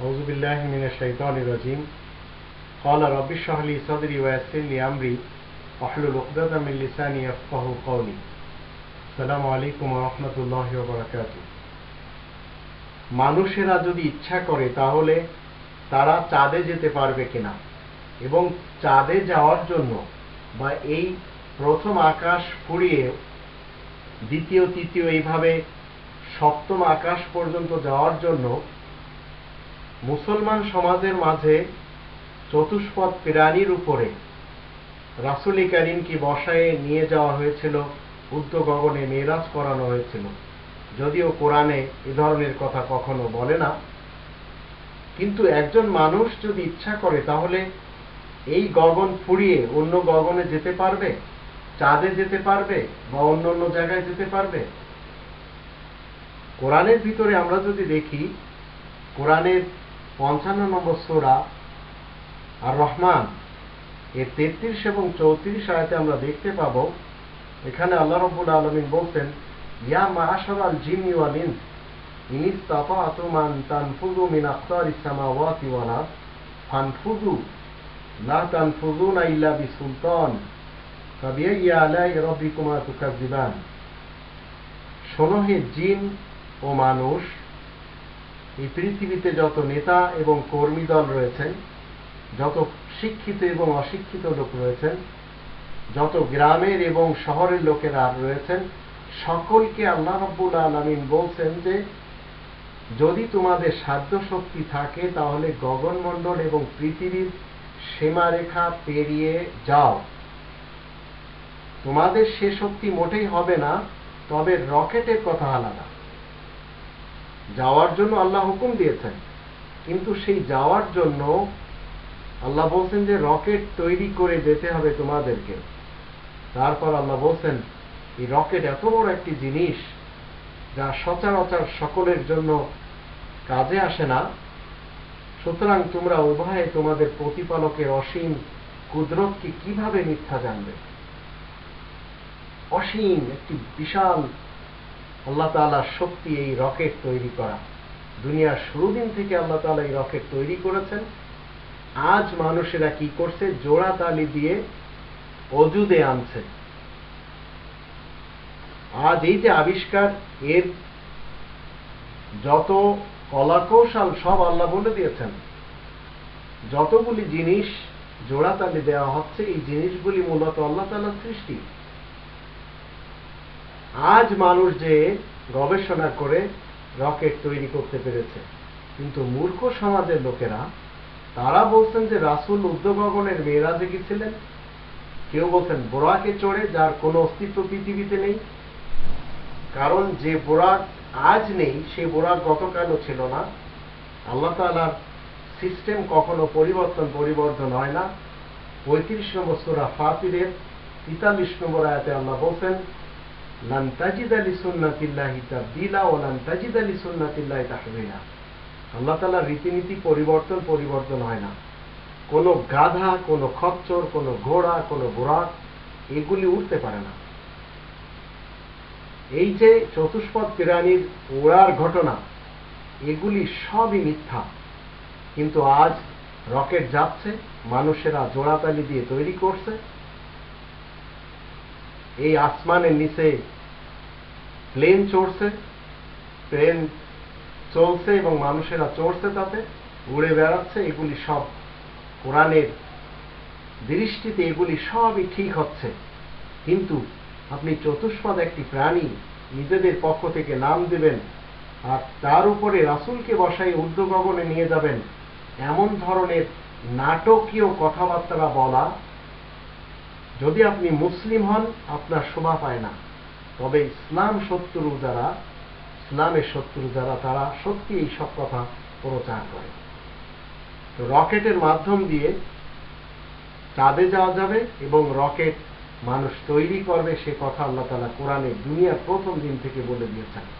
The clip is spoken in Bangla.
أعوذ بالله من الشيطان الرجيم قال رب اشرح لي صدري ويسر لي أمري واحلل عقدة من لساني يفقه قولي السلام عليكم ورحمة الله وبركاته মানুষেরা যদি ইচ্ছা করে তাহলে তারা চাঁদে যেতে পারবে কিনা এবং চাঁদে যাওয়ার জন্য বা এই প্রথম আকাশ ফুরিয়ে দ্বিতীয় তৃতীয় এইভাবে সপ্তম আকাশ পর্যন্ত যাওয়ার জন্য মুসলমান সমাজের মাঝে চতুষ্পদ প্রাণীর উপরে রাসুলি করিমকে বসায়ে নিয়ে যাওয়া হয়েছিল উদ্ধ গগনে মেরাজ করানো হয়েছিল। যদিও কোরআনে এ ধরনের কথা কখনো বলে না। কিন্তু একজন মানুষ যদি ইচ্ছা করে, তাহলে এই গগন ফুরিয়ে অন্য গগনে যেতে পারবে? চাঁদে যেতে পারবে বা অন্য অন্য জায়গায় যেতে পারবে? কোরআনের ভিতরে আমরা যদি দেখি, কোরআনের পঞ্চান্ন নম্বর সোরা আর রহমান এর তেত্রিশ এবং চৌত্রিশ আয়তে আমরা দেখতে পাব, এখানে আল্লাহ রব্বুল আলমিন বলছেন, ইয়া মাশার আল জিমি ওয়াল ইনস, ইন ইসতাতাতুম আন তানফুযু মিন আকতারিস সামাওয়াতি ওয়াল আরদ, ফানফুযু, লা তানফুযুনা ইল্লা বিসুলতান ফাবিআইয়ি আলাই জিন ও মানুষ এই পৃথিবীতে যত নেতা এবং কর্মী দল রয়েছেন, যত শিক্ষিত এবং অশিক্ষিত লোক রয়েছেন, যত গ্রামের এবং শহরের লোকেরা রয়েছেন, সকলকে আল্লাহ রব্বুল আলমিন বলছেন যে, যদি তোমাদের সাধ্য শক্তি থাকে, তাহলে গগনমণ্ডল এবং পৃথিবীর সীমারেখা পেরিয়ে যাও। তোমাদের সে শক্তি মোটেই হবে না, তবে রকেটের কথা আলাদা। যাওয়ার জন্য আল্লাহ হুকুম দিয়েছেন। কিন্তু সেই যাওয়ার জন্য আল্লাহ বলছেন যে, রকেট তৈরি করে যেতে হবে তোমাদেরকে। তারপর আল্লাহ বলছেন, এই রকেট এত বড় একটি জিনিস যা সচরাচর সকলের জন্য কাজে আসে না। সুতরাং তোমরা উভয়ে তোমাদের প্রতিপালকের অসীম কুদরতকে কীভাবে মিথ্যা জানবে? অসীম, একটি বিশাল আল্লাহ তালার শক্তি এই রকেট তৈরি করা। দুনিয়ার শুরু দিন থেকে আল্লাহ তালা এই রকেট তৈরি করেছেন। আজ মানুষেরা কি করছে? জোড়া তালি দিয়ে অজুদে আনছে। আজ এই যে আবিষ্কার, এর যত কলাকৌশল সব আল্লাহ বলে দিয়েছেন। যতগুলি জিনিস জোড়াতালি দেওয়া হচ্ছে, এই জিনিসগুলি মূলত আল্লাহ তালার সৃষ্টি। আজ মানুষ যে গবেষণা করে রকেট তৈরি করতে পেরেছে। কিন্তু মূর্খ সমাজের লোকেরা, তারা বলছেন যে রাসুল উদ্যোগগণের মেয়েরাজে গেছিলেন কেউ বলছেন বোরাকে চড়ে, যার কোনো অস্তিত্ব পৃথিবীতে নেই। কারণ যে বোরাক আজ নেই, সে বোরাক গতকালও ছিল না। আল্লাহ তালার সিস্টেম কখনো পরিবর্তন পরিবর্তন হয় না। পঁয়ত্রিশ নম্বর সুরা ফাতিরের তেতাল্লিশ নম্বর আয়াতে আল্লাহ বলছেন লান তাবদিলা ও লান তাহবিলা আল্লাহ রীতিনীতি পরিবর্তন পরিবর্তন হয় না। কোনো গাধা, কোনো খচ্চর, কোনো ঘোড়া, কোনো বোরাক এগুলি উঠতে পারে না। এই যে চতুষ্পদ প্রাণীর ওড়ার ঘটনা, এগুলি সবই মিথ্যা। কিন্তু আজ রকেট যাচ্ছে, মানুষেরা জোড়াতালি দিয়ে তৈরি করছে এই আসমানের নিচে প্লেন চড়ছে প্লেন চলছে এবং মানুষেরা চড়ছে তাতে উড়ে বেড়াচ্ছে, এগুলি সব কোরআনের দৃষ্টিতে এগুলি সবই ঠিক হচ্ছে। কিন্তু আপনি চতুষ্পদ একটি প্রাণী নিজেদের পক্ষ থেকে নাম দেবেন আর তার উপরে রাসুলকে বসাই ঊর্ধ্বগগনে নিয়ে যাবেন, এমন ধরনের নাটকীয় কথাবার্তা বলা যদি আপনি মুসলিম হন, আপনার শোভা পায় না। তবে ইসলাম শত্রু যারা ইসলামের শত্রু যারা তারা সত্যি এই সব কথা প্রচার করে। তো রকেটের মাধ্যম দিয়ে চাঁদে যাওয়া যাবে এবং রকেট মানুষ তৈরি করবে সে কথা আল্লাহ তালা কোরআনে দুনিয়ার প্রথম দিন থেকে বলে দিয়েছেন।